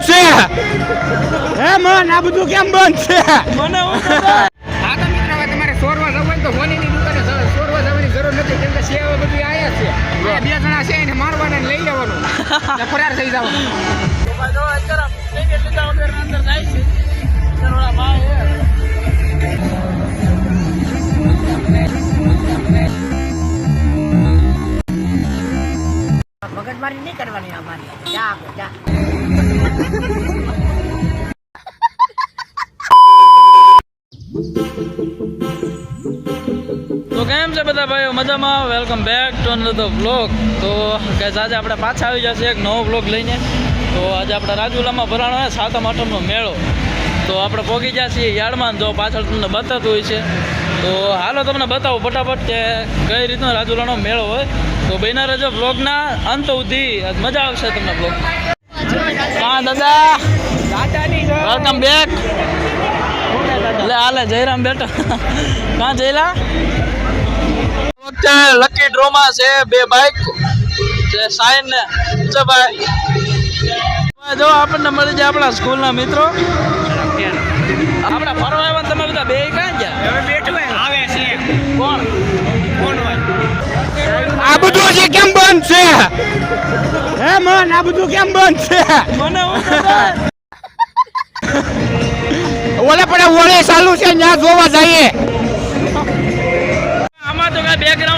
બંધ છે હે મન આ બધું કેમ બંધ છે મને હું હા તો મિત્રો હવે તમારે સોરવા જવું હોય ને તો હોનીની દુકાને સોરવા જવાની જરૂર નથી કેમ કે સેવા બધું આયા છે. બે બે જણા છે એને મારવાને લઈ જવાનું ને ફરાર થઈ જવાનું અંદર જાય છે. મગજમારી નહીં કરવાની અમારી. જા જા. તો કેમ છે બધા ભાઈઓ? મજામાં? Welcome back to another blog તો guys, આજે આપણે પાછા આવી જશે એક નવો બ્લોગ લઈને. તો આજે આપણે રાજુલામાં ભરાણો હોય સાતમ આઠમનો મેળો. તો આપણે પહોંચી ગયા છીએ યાર્ડમાં જો પાછળ તમને બતાવતું હોય છે. તો હાલો તમને બતાવું ફટાફટ કે કઈ રીતનો રાજુલાનો મેળો હોય. તો બહેના રજો બ્લોગના અંત સુધી. મજા આવશે તમને બ્લોગ હા દાદા. વેલકમ બેક એટલે હાલે જયરામ બેટા. કાં જયલા? વખતે લકી ડ્રોમાં છે બે બાઇક જે સાઈન ને છે ભાઈ. જો આપણને મળી જાય આપણા સ્કૂલના મિત્રો. આપણા ફરવા આવ્યા તમે બધા બે ક્યાં ગયા? હવે બેઠું હોય આવે છે કોણ? કોણ હોય? આ બધું કેમ બંધ છે? હે મન આ બધું કેમ બંધ છે? મને. ઓલે પણ ઓલે ચાલુ છે ત્યાં જોવા જઈએ. આમાં તો કઈ બેકગ્રાઉન્ડ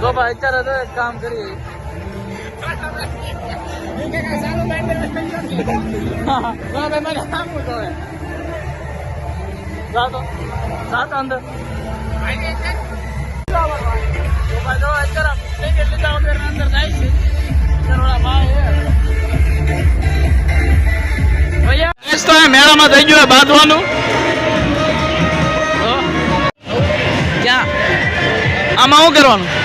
તો ભાઈ અત્યારે તો એક કામ કરીએ. અંદર. જાય છે. મેળામાં થઈ ગયું બાંધવાનું. આમાં શું કરવાનું?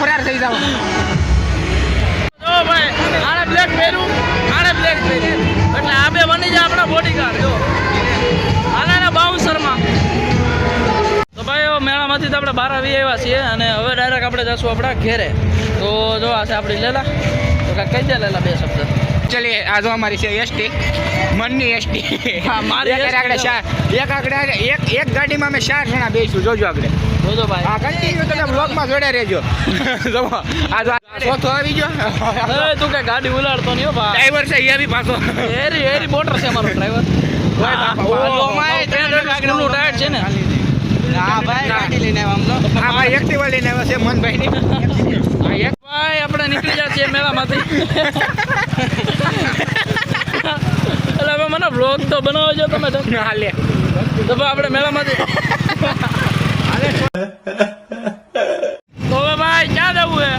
ફરાર થઈ જાવ બ્લેક પહેર્યું એટલે આ બે બની જાય જો. આના બાઉન્સરમાં તો ભાઈ મેળામાંથી આપણે બહાર આવી આવ્યા છીએ અને હવે ડાયરેક્ટ આપણે જશું આપણા ઘેરે. તો જો, આ છે આપણી લેલા. તો કાંઈ કહી લેલા બે શબ્દ. એકચ્યુઅલી આ જો અમારી છે એસટી મનની એસટી. હા, મારી એક આગળ ચાર એક આગળ એક એક ગાડીમાં અમે ચાર જણા બેસીશું જોજો આગળ. જોજો ભાઈ. આ કન્ટિન્યુ તમે બ્લોગમાં જોડે રહેજો. જો આ જો ચોથો આવી ગયો. તું કે ગાડી ઉલાડતો નહીં ભાઈ. ડ્રાઈવર છે એ બી પાછો. એરી એરી મોટર છે મારો ડ્રાઈવર ઓય બાપા, ઓય ટાયર છે ને. હા ભાઈ ગાડી લઈને આવ્યા આ ભાઈ એક્ટિવા લઈને આવ્યા છે ભાઈ આપણે નીકળી જશે મેળામાંથી. બ્લોગ તો બનાવો છો તમે તો. હા લે. તો આપણે મેળામાંથી તો ભાઈ ક્યાં જવું હે?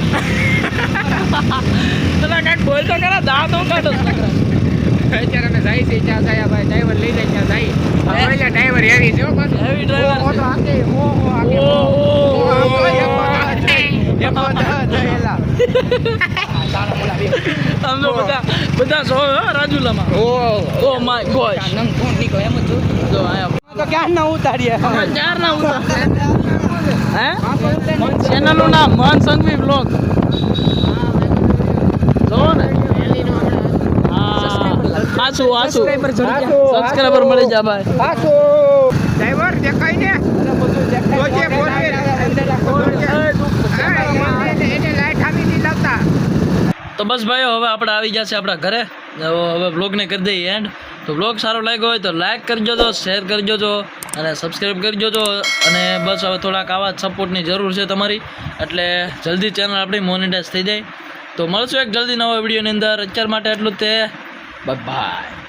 પેલા કાંઈક બોલ તો ખરા દાંતો કાઢો. અત્યારે અમે જાય છે ત્યાં જાય ભાઈ ડ્રાઈવર લઈ જાય ત્યાં જાય. ડ્રાઈવર હેવી છે હો પાછો. Heavy driver ઓ, ઓ ઓ, ઓ, આગે, ઓ, ઓ. ઓ, ઓ, આમ તો ઓ, એક વાર એક વાર દહ થયેલા. તારા બોલા બે. આમ તો બધા બધા સો હો રાજુલામાં ઓ, ઓ માય ગોડ એમ જ. જો તો ક્યાં ના ઉતારીએ ચાર ના ઉતા હે ચેનલનું નામ મન સંઘવી બ્લોગ જો ને? હા આસુ આસુ સબસ્ક્રાઇબર મળી જા ભાઈ ડ્રાઈવર દેખાય ને જોજે બોલવે એને લાઈટ આપી દી લાવતા તો બસ ભાઈઓ હવે આપણે આવી જશે આપણા ઘરે. હવે બ્લોગને કરી દઈએ એન્ડ તો બ્લોગ સારો લાગ્યો હોય તો લાઈક કરજો તો શેર કરજો તો અને સબસ્ક્રાઈબ કરજો તો અને બસ હવે થોડાક આવા સપોર્ટની જરૂર છે તમારી. એટલે જલ્દી ચેનલ આપણી મોનિટાઇઝ થઈ જાય. તો મળશું એક જલ્દી નવા વિડીયોની અંદર. અત્યાર માટે એટલું તે. બાય